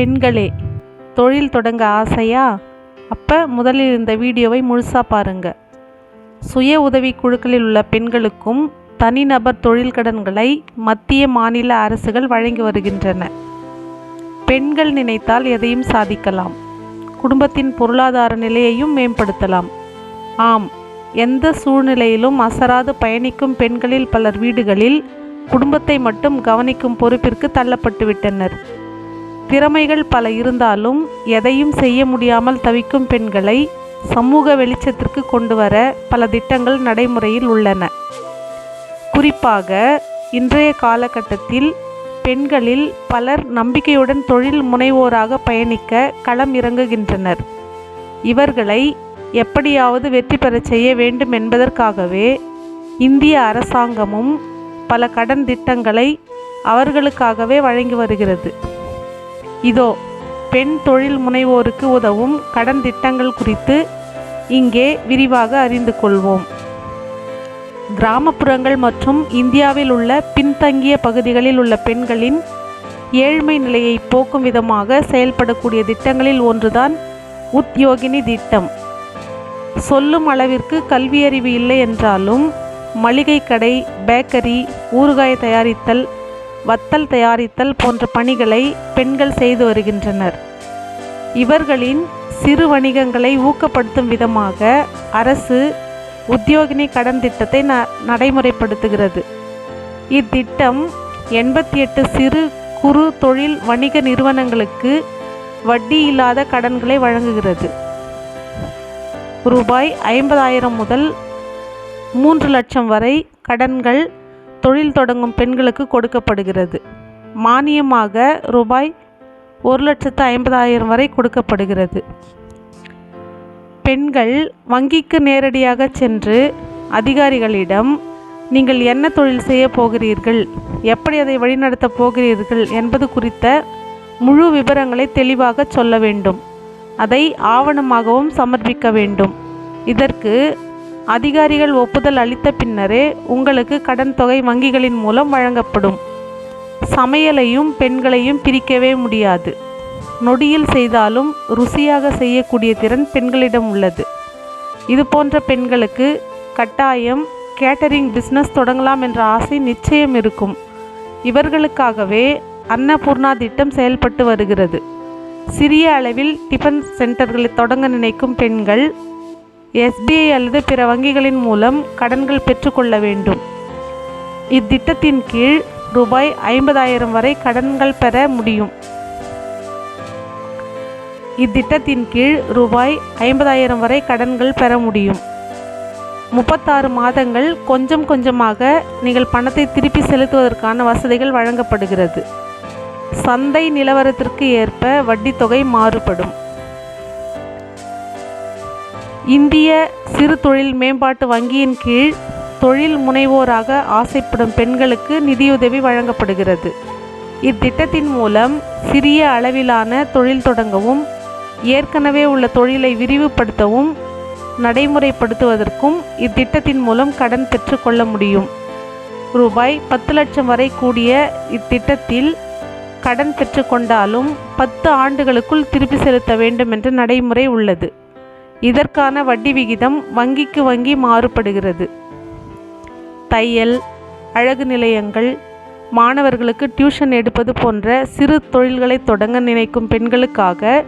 பெண்களே தொழில் தொடங்க ஆசையா? அப்போ முதலில் இந்த வீடியோவை முழுசாக பாருங்கள் சுய உதவி குழுக்களில் உள்ள பெண்களுக்கும் தனிநபர் தொழில் கடன்களை மத்திய மாநில அரசுகள் வழங்கி வருகின்றன. பெண்கள் நினைத்தால் எதையும் சாதிக்கலாம். குடும்பத்தின் பொருளாதார நிலையையும் மேம்படுத்தலாம். ஆம் எந்த சூழ்நிலையிலும் அசராது பயணிக்கும் பெண்களில் பலர் வீடுகளில் குடும்பத்தை மட்டும் கவனிக்கும் பொறுப்பிற்கு தள்ளப்பட்டுவிட்டனர். திறமைகள் பல இருந்தாலும் எதையும் செய்ய முடியாமல் தவிக்கும் பெண்களை சமூக வெளிச்சத்திற்கு கொண்டு வர பல திட்டங்கள் நடைமுறையில் உள்ளன. குறிப்பாக இன்றைய காலகட்டத்தில் பெண்களில் பலர் நம்பிக்கையுடன் தொழில் முனைவோராக பயணிக்க களம் இறங்குகின்றனர். இவர்களை எப்படியாவது வெற்றி பெறச் செய்ய வேண்டும் என்பதற்காகவே இந்திய அரசாங்கமும் பல கடன் திட்டங்களை அவர்களுக்காகவே வழங்கி வருகிறது. இதோ பெண் தொழில் முனைவோருக்கு உதவும் கடன் திட்டங்கள் குறித்து இங்கே விரிவாக அறிந்து கொள்வோம். கிராமப்புறங்கள் மற்றும் இந்தியாவில் உள்ள பின்தங்கிய பகுதிகளில் உள்ள பெண்களின் ஏழ்மை நிலையை போக்கும் விதமாக செயல்படக்கூடிய திட்டங்களில் ஒன்றுதான் உத்யோகினி திட்டம். சொல்லும் அளவிற்கு கல்வியறிவு இல்லை என்றாலும் மளிகை கடை பேக்கரி ஊறுகாய் தயாரித்தல் வத்தல் தயாரித்தல் போன்ற பணிகளை பெண்கள் செய்து வருகின்றனர். இவர்களின் சிறு வணிகங்களை ஊக்கப்படுத்தும் விதமாக அரசு உத்தியோகினி கடன் திட்டத்தை ந நடைமுறைப்படுத்துகிறது. இத்திட்டம் எண்பத்தி எட்டு சிறு குறு தொழில் வணிக நிறுவனங்களுக்கு வட்டி இல்லாத கடன்களை வழங்குகிறது. ரூபாய் ஐம்பதாயிரம் முதல் மூன்று லட்சம் வரை கடன்கள் தொழில் தொடங்கும் பெண்களுக்கு கொடுக்கப்படுகிறது. மானியமாக ரூபாய் ஒரு லட்சத்து ஐம்பதாயிரம் வரை கொடுக்கப்படுகிறது. பெண்கள் வங்கிக்கு நேரடியாக சென்று அதிகாரிகளிடம் நீங்கள் என்ன தொழில் செய்ய போகிறீர்கள்? எப்படி அதை வழிநடத்தப் போகிறீர்கள்? என்பது குறித்த முழு விவரங்களை தெளிவாக சொல்ல வேண்டும். அதை ஆவணமாகவும் சமர்ப்பிக்க வேண்டும். இதற்கு அதிகாரிகள் ஒப்புதல் அளித்த பின்னரே உங்களுக்கு கடன் தொகை வங்கிகளின் மூலம் வழங்கப்படும். சமையலையும் பெண்களையும் பிரிக்கவே முடியாது. நொடியில் செய்தாலும் ருசியாக செய்யக்கூடிய திறன் பெண்களிடம் உள்ளது. இது போன்ற பெண்களுக்கு கட்டாயம் கேட்டரிங் பிஸ்னஸ் தொடங்கலாம் என்ற ஆசை நிச்சயம் இருக்கும். இவர்களுக்காகவே அன்னபூர்ணா திட்டம் செயல்பட்டு வருகிறது. சிறிய அளவில் டிஃபன் சென்டர்களை தொடங்க நினைக்கும் பெண்கள் எஸ்பிஐ அல்லது பிற வங்கிகளின் மூலம் கடன்கள் பெற்றுக்கொள்ள வேண்டும். இத்திட்டத்தின் கீழ் ரூபாய் ஐம்பதாயிரம் வரை கடன்கள் பெற முடியும். இத்திட்டத்தின் கீழ் ரூபாய் ஐம்பதாயிரம் வரை கடன்கள் பெற முடியும். முப்பத்தாறு மாதங்கள் கொஞ்சம் கொஞ்சமாக நீங்கள் பணத்தை திருப்பி செலுத்துவதற்கான வசதிகள் வழங்கப்படுகிறது. சந்தை நிலவரத்திற்கு ஏற்ப வட்டித்தொகை தொகை மாறுபடும். இந்திய சிறு தொழில் மேம்பாட்டு வங்கியின் கீழ் தொழில் முனைவோராக ஆசைப்படும் பெண்களுக்கு நிதியுதவி வழங்கப்படுகிறது. இத்திட்டத்தின் மூலம் சிறிய அளவிலான தொழில் தொடங்கவும் ஏற்கனவே உள்ள தொழிலை விரிவுபடுத்தவும் நடைமுறைப்படுத்துவதற்கும் இத்திட்டத்தின் மூலம் கடன் பெற்றுக்கொள்ள முடியும். ரூபாய் பத்து லட்சம் வரை கூடிய இத்திட்டத்தில் கடன் பெற்றுக்கொண்டாலும் பத்து ஆண்டுகளுக்குள் திருப்பி செலுத்த வேண்டும் என்ற நடைமுறை உள்ளது. இதற்கான வட்டி விகிதம் வங்கிக்கு வங்கி மாறுபடுகிறது. தையல் அழகு நிலையங்கள் மாணவர்களுக்கு டியூஷன் எடுப்பது போன்ற சிறு தொழில்களை தொடங்க நினைக்கும் பெண்களுக்காக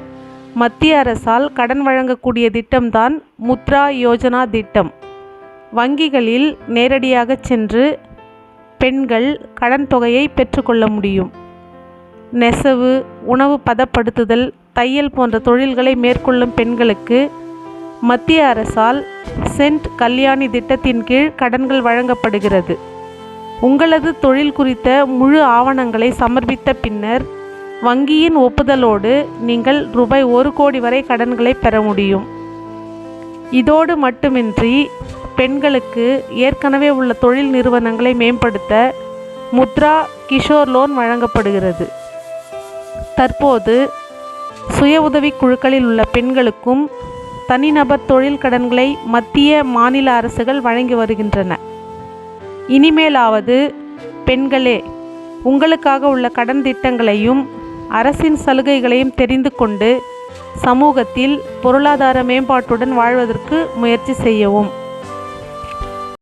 மத்திய அரசால் கடன் வழங்கக்கூடிய திட்டம்தான் முத்ரா யோஜனா திட்டம். வங்கிகளில் நேரடியாக சென்று பெண்கள் கடன் தொகையை பெற்றுக்கொள்ள முடியும். நெசவு உணவு பதப்படுத்துதல் தையல் போன்ற தொழில்களை மேற்கொள்ளும் பெண்களுக்கு மத்திய அரசால் சென்ட் கல்யாணி திட்டத்தின் கீழ் கடன்கள் வழங்கப்படுகிறது. உங்களது தொழில் குறித்த முழு ஆவணங்களை சமர்ப்பித்த பின்னர் வங்கியின் ஒப்புதலோடு நீங்கள் ரூபாய் ஒரு கோடி வரை கடன்களை பெற முடியும். இதோடு மட்டுமின்றி பெண்களுக்கு ஏற்கனவே உள்ள தொழில் நிறுவனங்களை மேம்படுத்த முத்ரா கிஷோர் லோன் வழங்கப்படுகிறது. தற்போது சுய உதவி குழுக்களில் உள்ள பெண்களுக்கும் தனிநபர் தொழில் கடன்களை மத்திய மாநில அரசுகள் வழங்கி வருகின்றன. இனிமேலாவது பெண்களே உங்களுக்காக உள்ள கடன் திட்டங்களையும் அரசின் சலுகைகளையும் தெரிந்து கொண்டு சமூகத்தில் பொருளாதார மேம்பாட்டுடன் வாழ்வதற்கு முயற்சி செய்யவும்.